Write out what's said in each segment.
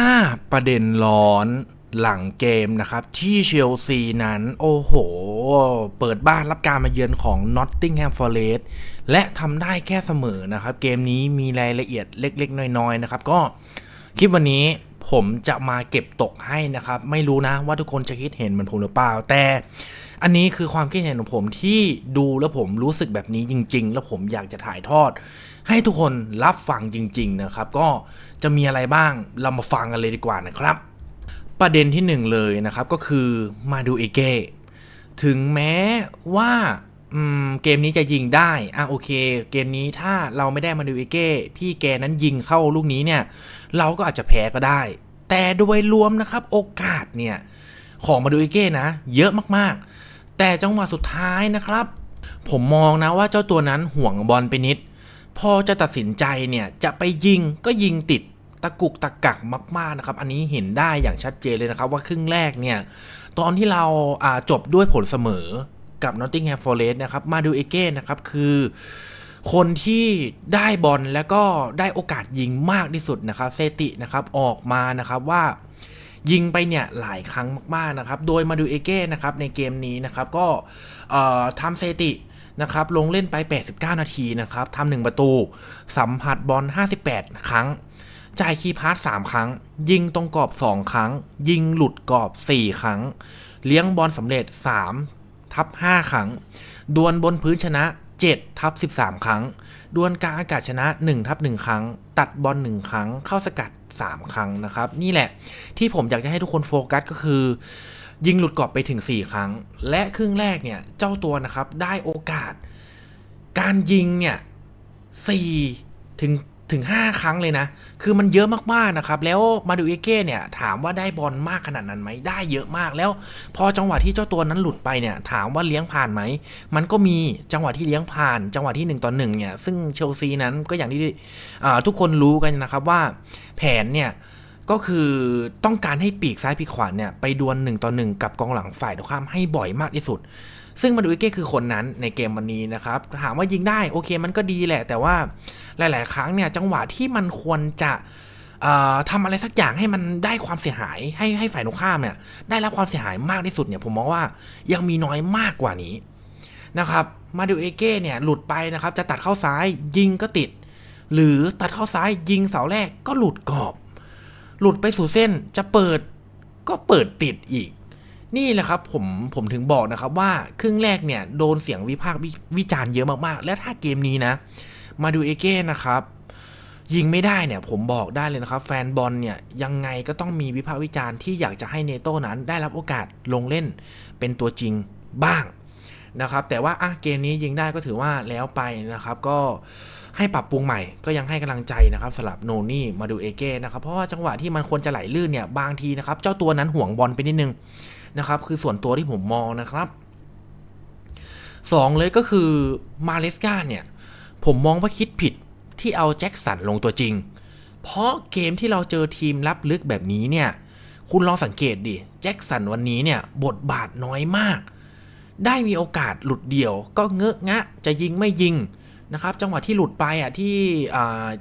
5 ประเด็นร้อนหลังเกมนะครับ ที่เชลซีนั้น โอ้โห เปิดบ้านรับการมาเยือนของ Nottingham Forest และทำได้แค่เสมอนะครับ เกมนี้มีรายละเอียดเล็กๆ น้อยๆ นะครับ ก็คลิปวันนี้ผมจะมาเก็บตกให้นะครับ ไม่รู้นะว่าทุกคนจะคิดเห็นเหมือนผมหรือเปล่า แต่ อันนี้คือความคิดเห็นของผมที่ดูแล้วผมรู้สึกแบบนี้จริง ๆ แล้วผมอยากจะถ่ายทอด ให้ทุกคนรับฟังจริง ๆ นะครับ ก็จะมีอะไรบ้างเรามาฟังกันเลยดีกว่านะครับ ประเด็นที่หนึ่งเลยนะครับก็คือมาดูเอเกถึงแม้ว่าเกมนี้จะยิงได้ อะโอเค เกมนี้ถ้าเราไม่ได้มาดูเอเก้ พี่แกนั้นยิงเข้าลูกนี้เนี่ย เราก็อาจจะแพ้ก็ได้ แต่โดยรวมนะครับโอกาสเนี่ย ของมาดูเอเก้นะ เยอะมากๆ แต่จังหวะสุดท้ายนะครับ ผมมองนะว่าเจ้าตัวนั้นห่วงบอลไปนิด พอจะตัดสินใจเนี่ยจะไปยิงก็ยิงติดตะกุกตะกักมากๆนะครับ อันนี้เห็นได้อย่างชัดเจนเลยนะครับว่าครึ่งแรกเนี่ย ตอนที่เราาจบด้วยผลเสมอกับ Nottingham Forest นะครับ มาดูเอเก้นะครับคือคนที่ได้บอลแล้วก็ได้โอกาสยิงมากที่สุดนะครับเซตินะครับออกมานะครับว่า ยิงไปเนี่ยหลายครั้งมากๆนะครับ โดยมาดูเอเก้นะครับในเกมนี้นะครับก็ทำเซตินะครับลงเล่นไป 89 นาทีนะครับทำหนึ่งประตู สัมผัสบอล 58 ครั้ง จ่ายคีย์พาส3ครั้ง ยิงตรงกรอบ 2 ครั้ง ยิงหลุดกรอบ 4 ครั้ง เลี้ยงบอลสำเร็จ 3 ทับ 5 ครั้ง ดวลบนพื้นชนะ 7ทับ13 ครั้ง ดวลกลางอากาศชนะ1ทับ1ครั้ง ตัดบอล1ครั้ง เข้าสกัด 3 ครั้งนะครับ นี่แหละที่ผมอยากจะให้ทุกคนโฟกัสก็คือ ยิงหลุดกรอบไปถึง 4 ครั้ง และครึ่งแรกเนี่ย เจ้าตัวนะครับได้โอกาส การยิงเนี่ย4ถึง ถึง 5 ครั้งเลยนะ คือมันเยอะมากๆนะครับ แล้วมาดูเอเก้เนี่ยถามว่าได้บอลมากขนาดนั้นไหม ได้เยอะมาก แล้วพอจังหวะที่เจ้าตัวนั้นหลุดไปเนี่ย ถามว่าเลี้ยงผ่านไหม มันก็มีจังหวะที่เลี้ยงผ่าน จังหวะที่ 1ต่อ1เนี่ย ซึ่งเชลซีนั้นก็อย่างที่ทุกคนรู้กันนะครับว่าแผนเนี่ย ก็คือต้องการให้ปีกซ้ายปีกขวาเนี่ยไปดวล1ต่อ1กับกองหลังฝ่ายตรงข้ามให้บ่อยมากที่สุด ซึ่งมาดูเอเก้คือคนนั้นในเกมวันนี้นะครับ ถามว่ายิงได้โอเคมันก็ดีแหละ แต่ว่าหลาย ๆ ครั้งเนี่ยจังหวะที่มันควรจะเอ่อทำอะไรสักอย่างให้มันได้ความเสียหายให้ให้ฝ่ายตรงข้ามเนี่ยได้รับความเสียหายมากที่สุดเนี่ยผมมองว่ายังมีน้อยมากกว่านี้นะครับมาดูเอเก้เนี่ยหลุดไปนะครับจะตัดเข้าซ้ายยิงก็ติด หรือตัดเข้าซ้ายยิงเสาแรกก็หลุดกรอบ หลุดไปสู่เส้นจะเปิดก็เปิดติดอีก นี่แหละครับผมผมถึงบอกนะครับว่าครึ่งแรกเนี่ยโดนเสียงวิพากษ์วิจารณ์เยอะมากๆ และถ้าเกมนี้นะ มาดูเอเก้นะครับยิงไม่ได้เนี่ยผมบอกได้เลยนะครับ แฟนบอลเนี่ยยังไงก็ต้องมีวิพากษ์วิจารณ์ที่อยากจะให้เนโต้นั้นได้รับโอกาสลงเล่นเป็นตัวจริงบ้างนะครับ แต่ว่าอะเกมนี้ยิงได้ก็ถือว่าแล้วไปนะครับก็ ให้ปรับปรุงใหม่ก็ยังให้กำลังใจนะครับสำหรับโนนี่มาดูเอเก้นะครับเพราะว่าจังหวะที่มันควรจะไหลลื่นเนี่ยบางทีนะครับ เจ้าตัวนั้นห่วงบอลไปนิดนึงนะครับคือส่วนตัวที่ผมมองนะครับสองเลยก็คือมาเลสกาเนี่ยผมมองว่าคิดผิดที่เอาแจ็คสันลงตัวจริง เพราะเกมที่เราเจอทีมรับลึกแบบนี้เนี่ยคุณลองสังเกตดิแจ็คสันวันนี้เนี่ยบทบาทน้อยมาก ได้มีโอกาสหลุดเดี่ยวก็เงอะงะจะยิงไม่ยิง นะครับจังหวะที่หลุดไปอะที่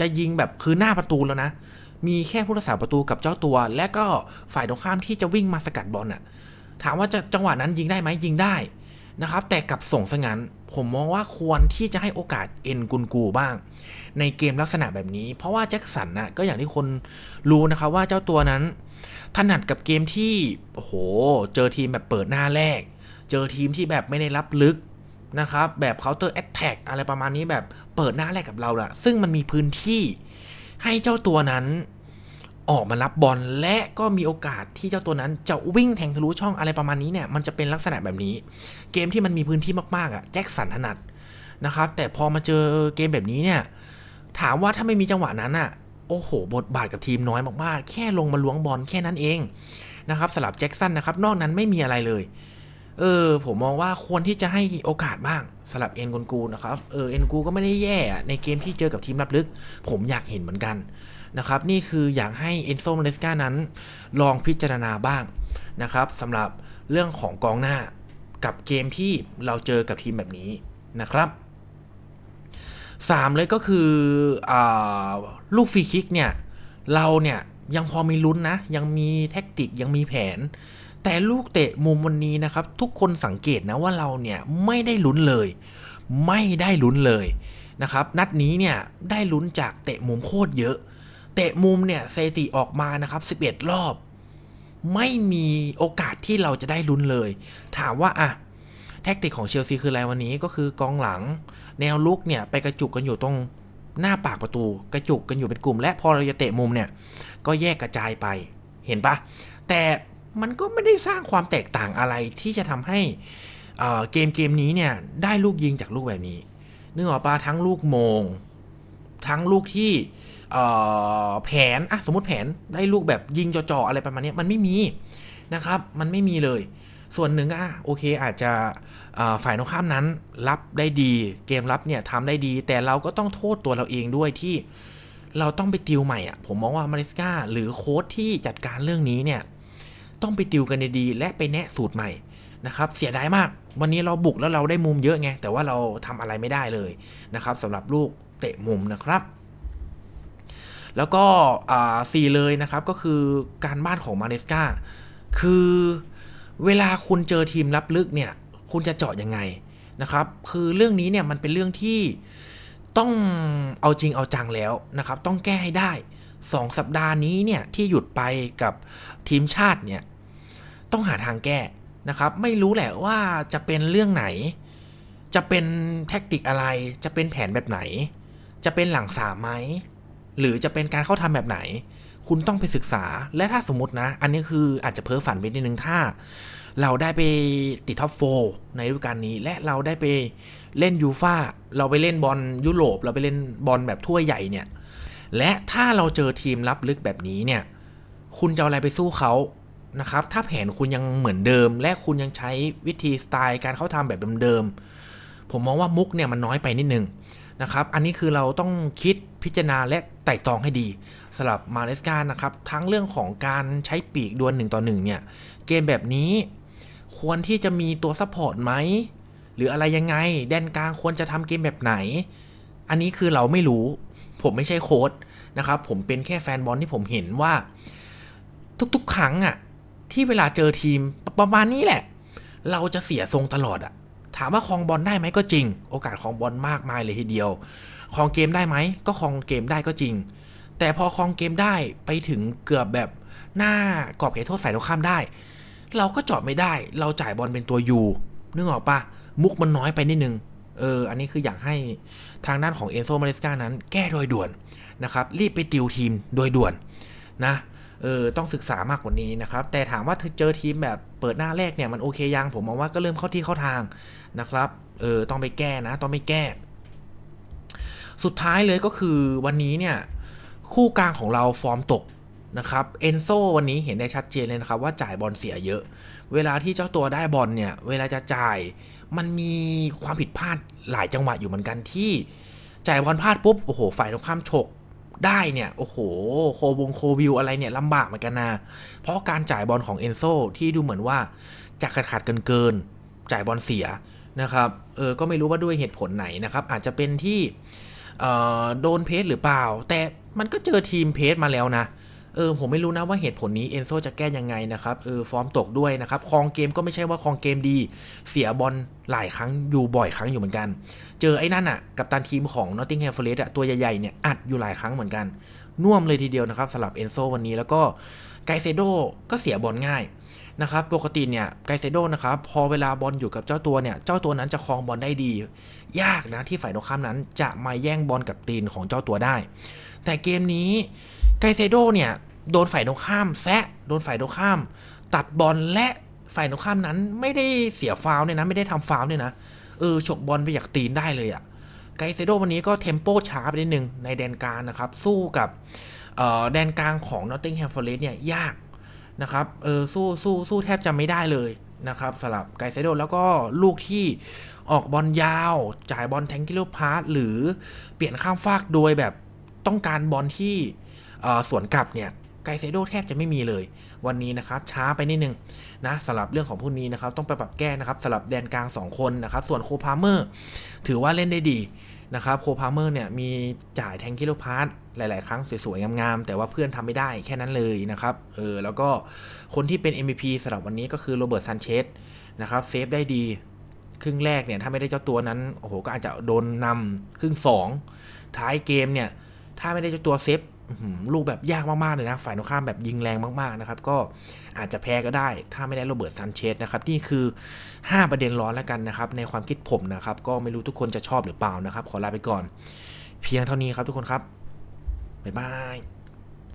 จะยิงแบบคือหน้าประตูแล้วนะ มีแค่ผู้รักษาประตูกับเจ้าตัว และก็ฝ่ายตรงข้ามที่จะวิ่งมาสกัดบอลอะถามว่าจะจังหวะนั้นยิงได้ไหมยิงได้นะครับ แต่กับส่งซะงั้นผมมองว่าควรที่จะให้โอกาสเอ็นกุนกูบ้าง ในเกมลักษณะแบบนี้ เพราะว่าแจ็คสันนะก็อย่างที่คนรู้นะครับว่าเจ้าตัวนั้น ถนัดกับเกมที่โอ้โห เจอทีมแบบเปิดหน้าแรก เจอทีมที่แบบไม่ได้รับลึก นะครับแบบ counter attack อะไรประมาณนี้แบบเปิดหน้าแรกกับเราละซึ่งมันมีพื้นที่ให้เจ้าตัวนั้นออกมารับบอลและก็มีโอกาสที่เจ้าตัวนั้นจะวิ่งแทงทะลุช่องอะไรประมาณนี้เนี่ยมันจะเป็นลักษณะแบบนี้ เกมที่มันมีพื้นที่มากๆอะแจ็คสันถนัดนะครับแต่พอมาเจอเกมแบบนี้เนี่ยถามว่าถ้าไม่มีจังหวะนั้นอะโอ้โห บทบาทกับทีมน้อยมากๆ แค่ลงมาล้วงบอลแค่นั้นเองนะครับสำหรับแจ็คสันนะครับนอกนั้นไม่มีอะไรเลย เออ ผมมองว่าควรที่จะให้โอกาสบ้างสำหรับเอ็นกุนกูนะครับ เออเอ็นกูก็ไม่ได้แย่ในเกมที่เจอกับทีมรับลึก ผมอยากเห็นเหมือนกันนะครับ นี่คืออยากให้เอนโซมเลสกานั้น ลองพิจารณาบ้างนะครับสำหรับเรื่องของกองหน้ากับเกมที่เราเจอกับทีมแบบนี้นะครับสามเลยก็คืออลูกฟรีคิกเนี่ย เราเนี่ยยังพอมีลุ้นนะ ยังมีแท็กติกยังมีแผน แต่ลูกเตะมุมวันนี้นะครับ ทุกคนสังเกตนะว่าเราเนี่ยไม่ได้ลุ้นเลย ไม่ได้ลุ้นเลยนะครับ นัดนี้เนี่ยได้ลุ้นจากเตะมุมโคตรเยอะ เตะมุมเนี่ยเซติออกมานะครับ 11 รอบ ไม่มีโอกาสที่เราจะได้ลุ้นเลย ถามว่าอะแท็กติกของเชลซีคืออะไรวันนี้ก็คือกองหลัง แนวลุกเนี่ยไปกระจุกกันอยู่ตรงหน้าปากประตู กระจุกกันอยู่เป็นกลุ่ม และพอเราจะเตะมุมเนี่ย ก็แยกกระจายไปเห็นปะแต่ มันก็ไม่ได้สร้างความแตกต่างอะไรที่จะทำให้เกมเกมนี้เนี่ยได้ลูกยิงจากลูกแบบนี้นึกออกปะทั้งลูกโมง ทั้งลูกที่แผนอะสมมติแผนได้ลูกแบบยิงจ่อๆอะไรประมาณนี้มันไม่มีนะครับ มันไม่มีเลย ส่วนหนึ่งอะโอเคอาจจะฝ่ายตรงข้ามนั้นรับได้ดี เกมรับเนี่ยทำได้ดี แต่เราก็ต้องโทษตัวเราเองด้วยที่เราต้องไปติวใหม่อะผมมองว่ามาริสกาหรือโค้ชที่จัดการเรื่องนี้เนี่ย ต้องไปติวกันดีๆและไปแนะสูตรใหม่นะครับเสียดายมาก วันนี้เราบุกแล้วเราได้มุมเยอะไงแต่ว่าเราทำอะไรไม่ได้เลยนะครับสำหรับลูกเตะมุมนะครับ แล้วก็อ่าสี่เลยนะครับก็คือการบ้านของมาเนสกาคือเวลาคุณเจอทีมรับลึกเนี่ยคุณจะเจาะยังไงนะครับ คือเรื่องนี้เนี่ยมันเป็นเรื่องที่ต้องเอาจริงเอาจังแล้วนะครับ ต้องแก้ให้ได้ 2สัปดาห์นี้เนี่ยที่หยุดไปกับทีมชาติเนี่ยต้องหาทางแก้นะครับ ไม่รู้แหละว่าจะเป็นเรื่องไหน จะเป็นแท็กติกอะไร จะเป็นแผนแบบไหน จะเป็นหลังสามไหมหรือจะเป็นการเข้าทำแบบไหน คุณต้องไปศึกษาและถ้าสมมตินะ อันนี้คืออาจจะเพ้อฝันไปนิดนึงถ้า เราได้ไปติดท็อปโฟในฤดูกาลนี้ และเราได้ไปเล่นยูฟาเราไปเล่นบอลยุโรป เราไปเล่นบอลแบบถ้วยใหญ่เนี่ย และถ้าเราเจอทีมรับลึกแบบนี้เนี่ย คุณจะเอาอะไรไปสู้เขานะครับ ถ้าแผนคุณยังเหมือนเดิม และคุณยังใช้วิธีสไตล์การเข้าทำแบบเดิมๆ ผมมองว่ามุกเนี่ยมันน้อยไปนิดนึงนะครับ อันนี้คือเราต้องคิดพิจารณาและไต่ตรองให้ดีสำหรับมาเลสกานะครับ ทั้งเรื่องของการใช้ปีกดวลหนึ่งต่อหนึ่งเนี่ย เกมแบบนี้ควรที่จะมีตัวซัพพอร์ตไหม หรืออะไรยังไง แดนกลางควรจะทำเกมแบบไหน อันนี้คือเราไม่รู้ ผมไม่ใช่โค้ดนะครับ ผมเป็นแค่แฟนบอลที่ผมเห็นว่า ทุกๆ ครั้งอะที่เวลาเจอทีมประมาณนี้แหละ เราจะเสียทรงตลอดอะถามว่าครองบอลได้ไหมก็จริง โอกาสครองบอลมากมายเลยทีเดียวครองเกมได้ไหมก็ครองเกมได้ก็จริง แต่พอครองเกมได้ไปถึงเกือบแบบหน้ากรอบเขตโทษฝ่ายตรงข้ามได้ เราก็จอดไม่ได้ เราจ่ายบอลเป็นตัวยูนึกออกปะมุกมันน้อยไปนิดนึง เออ อันนี้คืออยากให้ทางด้านของเอนโซมาเลสกานั้น แก้โดยด่วนนะครับ รีบไปติวทีมโดยด่วนนะ เออ ต้องศึกษามากกว่านี้นะครับ แต่ถามว่าเจอทีมแบบเปิดหน้าแรกเนี่ยมันโอเคยัง ผมมองว่าก็เริ่มเข้าที่เข้าทางนะครับ เออ ต้องไปแก้นะ ต้องไม่แก้ สุดท้ายเลยก็คือวันนี้เนี่ยคู่กลางของเราฟอร์มตก นะครับเอนโซวันนี้เห็นได้ชัดเจนเลยนะครับว่าจ่ายบอลเสียเยอะ เวลาที่เจ้าตัวได้บอลเนี่ย เวลาจะจ่ายมันมีความผิดพลาดหลายจังหวะอยู่เหมือนกันที่ จ่ายบอลพลาดปุ๊บโอ้โหฝ่ายตรงข้ามฉกได้เนี่ยโอ้โหโควงโควิวอะไรเนี่ยลำบากเหมือนกันนะเพราะการจ่ายบอลของเอนโซที่ดูเหมือนว่าจะขาดขาดเกินเกินๆจ่ายบอลเสียนะครับเออก็ไม่รู้ว่าด้วยเหตุผลไหนนะครับ อาจจะเป็นที่โดนเพสหรือเปล่า แต่มันก็เจอทีมเพสมาแล้วนะ เออผมไม่รู้นะว่าเหตุผลนี้เอนโซจะแก้ยังไงนะครับเออฟอร์มตกด้วยนะครับครองเกมก็ไม่ใช่ว่าครองเกมดี เสียบอลหลายครั้งอยู่บ่อยครั้งอยู่เหมือนกัน เจอไอ้นั่นอะกับตันทีมของ Nottingham Forest อะตัวใหญ่ๆเนี่ยอัดอยู่หลายครั้งเหมือนกัน น่วมเลยทีเดียวนะครับสำหรับเอนโซวันนี้แล้วก็ไกเซโดก็เสียบอลง่ายนะครับปกติเนี่ยไกเซโดนะครับพอเวลาบอลอยู่กับเจ้าตัวเนี่ยเจ้าตัวนั้นจะครองบอลได้ดี ยากนะที่ฝ่ายตรงข้ามนั้น จะมาแย่งบอลกับตีนของเจ้าตัวได้ แต่เกมนี้ไกเซโดเนี่ย โดนฝ่ายตรงข้ามแซะโดนฝ่ายตรงข้าม ตัดบอลและฝ่ายตรงข้ามนั้น ไม่ได้เสียฟาวล์เนี่ยนะไม่ได้ทำฟาวล์เนี่ยนะเออฉกบอลไปอยากตีนได้เลยอะไกเซโดวันนี้ก็เทมโปช้าไปนิดนึงในแดนกลางนะครับ สู้กับเอ่อแดนกลางของ Nottingham Forest เนี่ยยากนะครับเออสู้สู้สู้แทบจะไม่ได้เลยนะครับสำหรับไกเซโดแล้วก็ลูกที่ออกบอลยาว จ่ายบอลแทงกิโลพาสหรือเปลี่ยนข้ามฟากโดยแบบต้องการบอลที่เอ่อสวนกลับเนี่ย ไกเซโดแทบจะไม่มีเลย วันนี้นะครับช้าไปนิดนึงนะสำหรับเรื่องของพวกนี้นะครับต้องไปปรับแก้นะครับสำหรับแดนกลาง 2 คนนะครับส่วนโคพาเมอร์ถือว่าเล่นได้ดีนะครับโคพาเมอร์เนี่ยมีจ่ายแทงกิโลพาร์ตหลาย ๆ ครั้งสวย ๆ งาม ๆ แต่ว่าเพื่อนทำไม่ได้แค่นั้นเลยนะครับเออแล้วก็คนที่เป็น MVP สำหรับวันนี้ก็คือโรเบิร์ตซันเชสนะครับเซฟได้ดีครึ่งแรกเนี่ยถ้าไม่ได้เจ้าตัวนั้นโอ้โหก็อาจจะโดนนำครึ่งสองท้ายเกมเนี่ยถ้าไม่ได้เจ้าตัวเซฟ ลูกแบบยากมากๆเลยนะ ฝ่ายตรงข้ามแบบยิงแรงมากๆนะครับ ก็อาจจะแพ้ก็ได้ ถ้าไม่ได้โรเบิร์ตซันเชสนะครับ นี่คือ 5 ประเด็นร้อนแล้วกันนะครับ ในความคิดผมนะครับ ก็ไม่รู้ทุกคนจะชอบหรือเปล่านะครับ ขอลาไปก่อน เพียงเท่านี้ครับทุกคนครับ บ๊ายบาย